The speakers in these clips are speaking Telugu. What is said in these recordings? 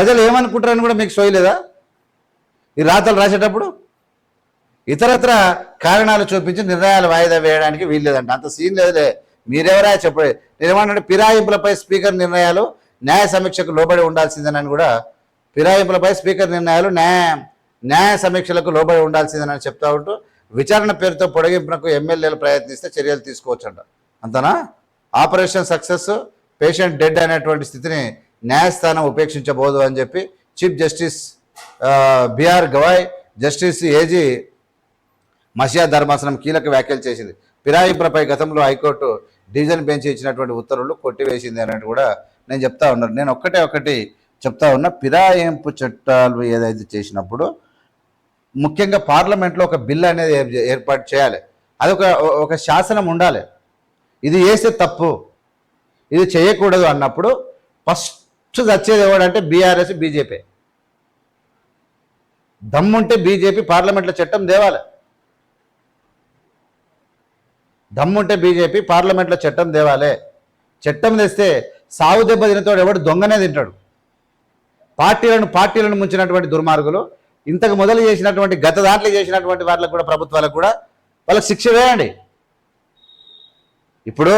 ప్రజలు ఏమనుకుంటారని కూడా మీకు సోయలేదా ఈ రాతలు రాసేటప్పుడు? ఇతరత్ర కారణాలు చూపించి నిర్ణయాలు వాయిదా వేయడానికి వీల్లేదంట అంత సీన్ లేదులే. మీరెవరా చెప్పలేదు నేను పిరాయింపులపై ఫిరాయింపులపై స్పీకర్ నిర్ణయాలు న్యాయ సమీక్షకు లోబడి ఉండాల్సిందేనని కూడా ఫిరాయింపులపై స్పీకర్ నిర్ణయాలు న్యాయ న్యాయ సమీక్షలకు లోబడి ఉండాల్సిందేనని చెప్తా ఉంటూ విచారణ పేరుతో పొడిగింపునకు ఎమ్మెల్యేలు ప్రయత్నిస్తే చర్యలు తీసుకోవచ్చంట. అంతనా? ఆపరేషన్ సక్సెస్ పేషెంట్ డెడ్ అనేటువంటి స్థితిని న్యాయస్థానం ఉపేక్షించబోదు అని చెప్పి chief justice B R Gavai justice A G Masih ధర్మాసనం కీలక వ్యాఖ్యలు చేసింది. ఫిరాయింపులపై గతంలో హైకోర్టు డివిజన్ బెంచ్ ఇచ్చినటువంటి ఉత్తర్వులు కొట్టివేసింది అని కూడా నేను చెప్తా ఉన్నాను నేను ఒక్కటే ఒకటి చెప్తా ఉన్నా. ఫిరాయింపు చట్టాలు ఏదైతే చేసినప్పుడు ముఖ్యంగా పార్లమెంట్లో ఒక బిల్ అనేది ఏర్పాటు చేయాలి. అది ఒక ఒక శాసనం ఉండాలి. ఇది చేస్తే తప్పు. ఇది చేయకూడదు అన్నప్పుడు ఫస్ట్ చచ్చేది ఎవడంటే బీఆర్ఎస్ బీజేపీ. దమ్ముంటే బీజేపీ పార్లమెంట్లో చట్టం దేవాలి దమ్ముంటే బీజేపీ పార్లమెంట్లో చట్టం దేవాలే చట్టం తెస్తే సాగు దెబ్బ తినతోడు ఎవడు దొంగనే తింటాడు. పార్టీలను పార్టీలను ముంచినటువంటి దుర్మార్గులు ఇంతకు మొదలు చేసినటువంటి గత దాంట్లో చేసినటువంటి వాళ్ళకు కూడా ప్రభుత్వాలకు కూడా వాళ్ళకి శిక్ష వేయండి. ఇప్పుడు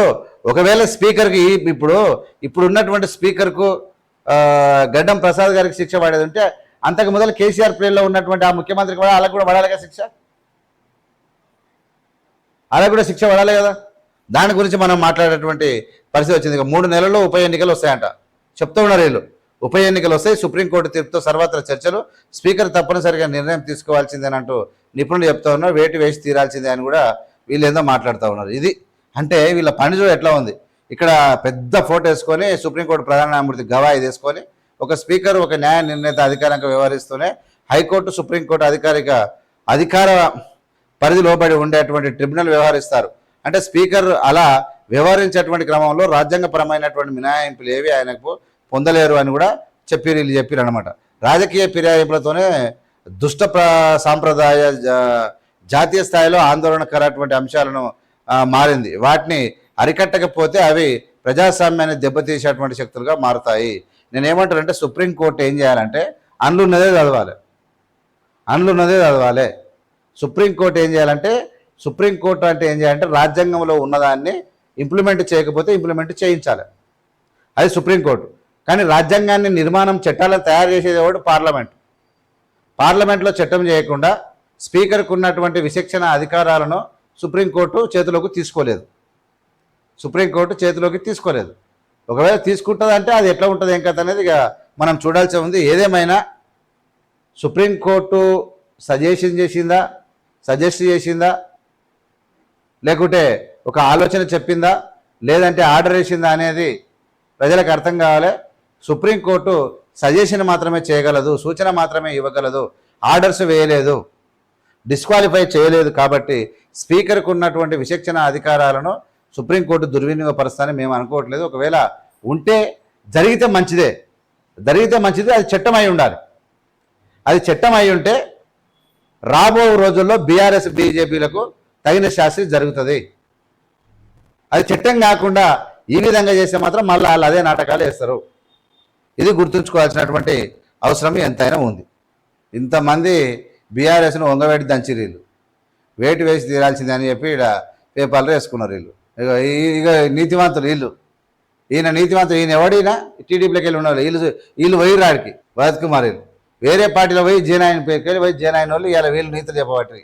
ఒకవేళ స్పీకర్కి ఇప్పుడు ఇప్పుడు ఉన్నటువంటి స్పీకర్కు గడ్డం ప్రసాద్ గారికి శిక్ష పడేది ఉంటే అంతకు మొదలు కేసీఆర్ ప్లేన్లో ఉన్నటువంటి ఆ ముఖ్యమంత్రికి కూడా వాళ్ళకు కూడా పడాలి కదా శిక్ష? అలా కూడా శిక్ష పడాలి కదా? దాని గురించి మనం మాట్లాడేటువంటి పరిస్థితి వచ్చింది. మూడు నెలల్లో ఉప ఎన్నికలు వస్తాయంట. చెప్తూ ఉన్నారు వీళ్ళు. ఉప ఎన్నికలు వస్తాయి సుప్రీంకోర్టు తీర్పుతో సర్వత్ర చర్చలు. స్పీకర్ తప్పనిసరిగా నిర్ణయం తీసుకోవాల్సిందేనంటూ నిపుణులు చెప్తా ఉన్నారు. వేటి వేసి తీరాల్సిందే అని కూడా వీళ్ళు ఏందో మాట్లాడుతూ ఉన్నారు. ఇది అంటే వీళ్ళ పని ఎట్లా ఉంది. ఇక్కడ పెద్ద ఫోటో వేసుకొని సుప్రీంకోర్టు ప్రధాన న్యాయమూర్తి గవాయి తీసుకొని ఒక స్పీకర్ ఒక న్యాయ నిర్ణేత అధికారంగా వ్యవహరిస్తూనే హైకోర్టు సుప్రీంకోర్టు అధికారిక అధికార పరిధి లోబడి ఉండేటువంటి ట్రిబ్యునల్ వ్యవహరిస్తారు. అంటే స్పీకర్ అలా వ్యవహరించేటువంటి క్రమంలో రాజ్యాంగపరమైనటువంటి మినహాయింపులు ఏవి ఆయనకు పొందలేరు అని కూడా చెప్పి వీళ్ళు చెప్పారు అనమాట రాజకీయ ఫిరాయింపులతోనే దుష్ట సాంప్రదాయ జాతీయ స్థాయిలో ఆందోళనకరటువంటి అంశాలను మారింది. వాటిని అరికట్టకపోతే అవి ప్రజాస్వామ్యాన్ని దెబ్బతీసేటువంటి శక్తులుగా మారుతాయి. నేను ఏమంటానంటే సుప్రీంకోర్టు ఏం చేయాలంటే అందులో చదవాలి. అందులో చదవాలి. సుప్రీంకోర్టు ఏం చేయాలంటే సుప్రీంకోర్టు అంటే ఏం చేయాలంటే రాజ్యాంగంలో ఉన్నదాన్ని ఇంప్లిమెంట్ చేయకపోతే ఇంప్లిమెంట్ చేయించాలి. అది సుప్రీంకోర్టు కానీ రాజ్యాంగాన్ని నిర్మాణం చట్టాలను తయారు చేసేది పార్లమెంట్. పార్లమెంట్లో చట్టం చేయకుండా స్పీకర్కు ఉన్నటువంటి విచక్షణ అధికారాలను సుప్రీంకోర్టు చేతిలోకి తీసుకోలేదు. సుప్రీంకోర్టు చేతిలోకి తీసుకోలేదు. ఒకవేళ తీసుకుంటుందంటే అది ఎట్లా ఉంటుంది ఏం కథ అనేది ఇక మనం చూడాల్సి ఉంది. ఏదేమైనా సుప్రీంకోర్టు సజెషన్ చేసిందా? సజెస్ట్ చేసిందా? లేకుంటే ఒక ఆలోచన చెప్పిందా? లేదంటే ఆర్డర్ వేసిందా అనేది ప్రజలకు అర్థం కావాలి. సుప్రీంకోర్టు సజెషన్ మాత్రమే చేయగలదు సూచన మాత్రమే ఇవ్వగలదు ఆర్డర్స్ వేయలేదు డిస్క్వాలిఫై చేయలేదు కాబట్టి స్పీకర్కు ఉన్నటువంటి విచక్షణ అధికారాలను సుప్రీంకోర్టు దుర్వినియోగపరుస్తానని మేము అనుకోవట్లేదు. ఒకవేళ ఉంటే జరిగితే మంచిదే. జరిగితే మంచిదే అది చట్టం అయి ఉండాలి. అది చట్టం అయి ఉంటే రాబో రోజుల్లో బీఆర్ఎస్ బీజేపీలకు తగిన శాస్త్రి జరుగుతుంది. అది చట్టం కాకుండా ఈ విధంగా చేస్తే మాత్రం మళ్ళీ వాళ్ళు అదే నాటకాలు వేస్తారు. ఇది గుర్తుంచుకోవాల్సినటువంటి అవసరం ఎంతైనా ఉంది. ఇంతమంది బీఆర్ఎస్ను వంగవేటి దంచిరీళ్ళు వేటి వేసి తీరాల్సిందని అని చెప్పి ఇక్కడ పేపర్లు వేసుకున్నారు వీళ్ళు. ఇక ఇక నీతివంతులు వీళ్ళు. ఈయన నీతివంతులు ఈయన ఎవడైనా టీడీపీలోకి వెళ్ళి ఉన్నారు వీళ్ళు వీళ్ళు వైరాడికి భరత్ కుమార్ వేరే పార్టీలో పోయి జేనాయన పేరుకి వెళ్ళి పోయి జేనాయన వాళ్ళు ఇలా వీళ్ళు నీతులు చెప్పబట్టి